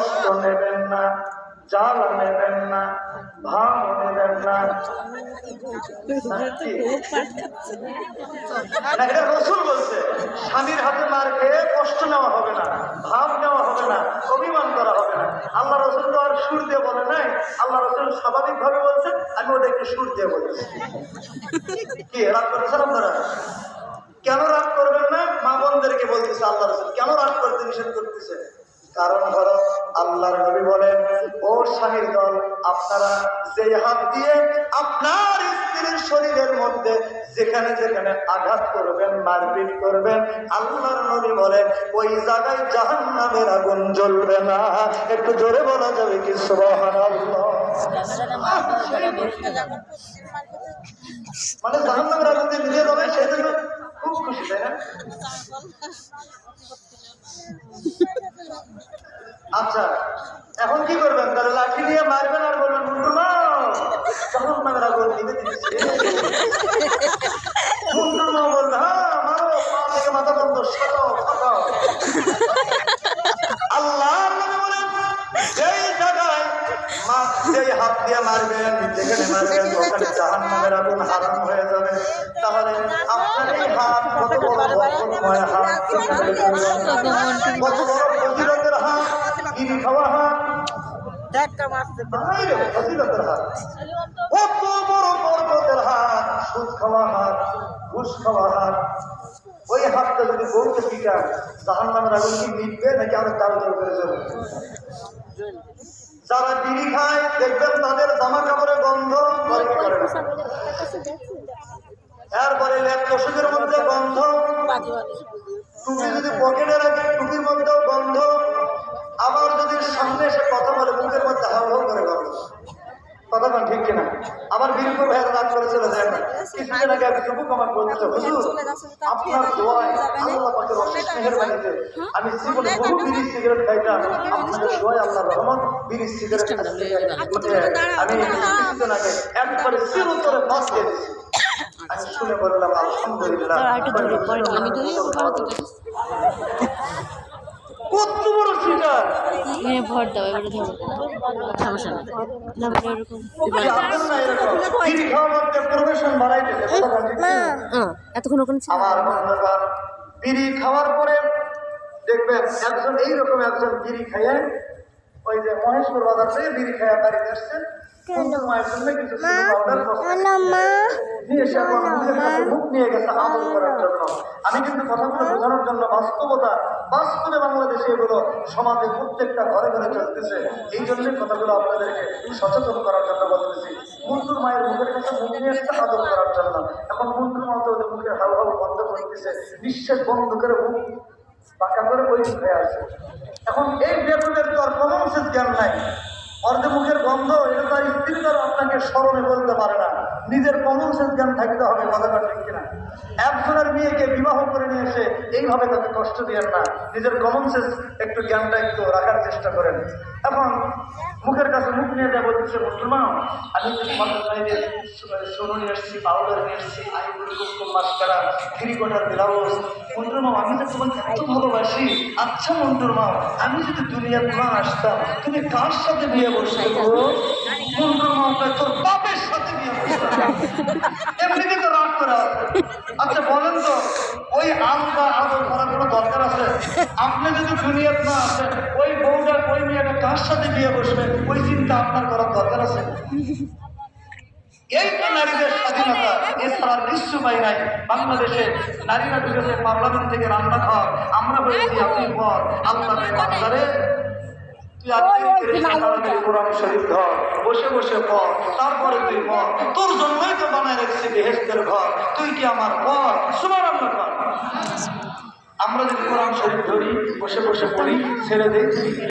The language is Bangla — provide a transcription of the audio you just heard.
কষ্ট নেবেন না জ্বালা নেবেন না ভাব নেবেন না। এটা রসুল বলছে স্বামীর হাতে মার খেয়ে কষ্ট নেওয়া হবে না ভাব নেওয়া হবে না অভিমান করা হবে না। আল্লাহ রসুল তো আর সুর দিয়ে বলে নাই। আল্লাহ রসুল স্বাভাবিক ভাবে বলছেন আমি ওটা একটু সুর দিয়ে বলেছি। কি রাগ করেছেন আপনারা? কেন রাগ করবেন না? মা বোনদেরকে বলতেছে আল্লাহ রসুল কেন রাগ করতে নিষেধ করতেছে? কারণ হলো আল্লাহর নবী বলেন, ও স্বামীর দল, আপনারা যে হাত দিয়ে আপনার স্ত্রীর শরীরের মধ্যে যেখানে যেখানে আঘাত করবেন, মারপিট করবেন, আল্লাহর নবী বলেন, ওই জায়গায় জাহান নামের আগুন জ্বলবে না। একটু জোরে বলা যাবে কি? সুবহানাল্লাহ। মানে জাহান নামের আগুন দিয়ে নিজে যাবে সেই জন্য খুব খুশি, তাই না? আচ্ছা এখন কি করবেন? তাহলে লাঠি দিয়ে মারবেন আর বলবেন তখন নামের আগুন দিতে দিচ্ছে মুন্ডুমা বলবে হ্যাঁ মারো মাথা বন্ধ ফাটাও আল্লাহ বলেন জায়গায় মা যেই হাত দিয়ে মারবেন, যেখানে মারবেন, ওখানে জাহান নামের আগুন হারাম হয়ে যাবে। তাহলে আপনার এই হাত কত বড় হাত কত বড় গিরি খাওয়া হাত বাইরে ফজিলতের হাত কত বড় বরকতের হাত সুদ খাওয়া হাত ঘুষ খাওয়া হাত ওই হাতটা যদি বউকে পিটান জাহান নামের আগুন কি মিটবে নাকি আরও তার করে যাবে? যারা বিড়ি খায় দেখবেন তাদের জামা কাপড়ের গন্ধ এরপরে লেপ ওষুধের মধ্যে গন্ধ। টুপি যদি পকেটে রাখে কিছুদিন আগে এক যুবক আমাকে বলছিল হুজুর আপনার দোয়ায় আল্লাহ পাকের অশেষ মেহেরবানিতে আমি জীবনে বহু বিড়ি সিগারেট খাইতাম আপনাদের দোয়ায় আল্লাহ রহমত বিড়ি সিগারেট আমি কিছুদিন আগে একবারে চিরতরে বাস দিয়েছি আমি শুনে বললাম আলহামদুলিল্লাহ আমি কত বড় সিগার মেয়ে ভর দাও এবারে ধরো। সমস্যা না বলে এরকম? হ্যাঁ এতক্ষণ ওখানে ছিল? আমার বিড়ি খাওয়ার পরে দেখবেন একজন এইরকম একজন বিড়ি খাইয়ে ওই যে মহেশপুর বাজার থেকে বিড়ি খাইয়া বাড়িতে এসছেন। মুখ আমি কিন্তু কথাগুলো বোঝানোর জন্য বাস্তবতা বাস্তবে বাংলাদেশে এগুলো সমাজে প্রত্যেকটা ঘরে ঘরে চলতেছে। এই জন্যই কথাগুলো আপনাদেরকে সচেতন করার জন্য বলতেছি। মুন্টুর মায়ের মুখের কাছে মুখ নিয়ে এসছে আদর করার জন্য। এখন মুন্টুর মা তো মুখের হাল হাল বন্ধ করতেছে। নিঃশ্বাস বন্ধ করে মুখ পাকা করে ওই হয়ে আছে। এখন এই বেতনের তো আর কমন সেন্স জ্ঞান নাই। অর্ধে মুখের গন্ধ এটা তার স্ত্রী তার আপনাকে স্মরণে বলতে পারে না। নিজের কমন সেন্স জ্ঞান থাকতে হবে, কথাটা ঠিক কিনা? একজনের মেয়েকে বিবাহ করে নিয়ে এসে এইভাবে তাকে কষ্ট দিয়েন না। নিজের কমন সেন্স একটু জ্ঞানটা একটু রাখার চেষ্টা করেন। এখন মুখের কাছে মুখ নিয়ে যা বলতেছে, মুসলমান, আমি বাইরে সোনো নিয়ে এসেছি, পাউডার নিয়ে এসেছি মাস্কারা থ্রিকোটার ব্লাউজ, মন্টুর মা আমি তো তোমাকে এত ভালোবাসি আচ্ছা মন্টুর মা আমি যদি দুনিয়ার না আসতাম, তুমি কার সাথে বিয়ে বসে মন্টুর মা তোর বাপের সাথে বিয়ে বসতাম এমনিতে তো রাগ করে আচ্ছা বলেন তো, ওই আম বা আদর করার কোনো দরকার আছে? আপনি যদি দুনিয়ার না আসেন, ওই বউটা, ওই মেয়েটা কার সাথে বিয়ে বসবে? ওই চিন্তা আপনার করার দরকার আছে? এই তো নারীদের স্বাধীনতা। এছাড়া নিশ্চয় পাই নাই। বাংলাদেশে নারীরা বিরোধে পার্লামেন্ট থেকে রান্না খাওয়া আমরা বলেছি, আপনি পর আল্লাহ তুই আজকে তাড়াতাড়ি কোরআন শরীফ ধর বসে বসে পর তারপরে তুই তোর জন্যই তো বানায় রেখেছি বেহেস্তের ঘর। তুই কি আমার পর? সুমার আমরা আমরা যদি কোরআন শরীফ ধরি বসে বসে পড়ি ছেড়ে দিই।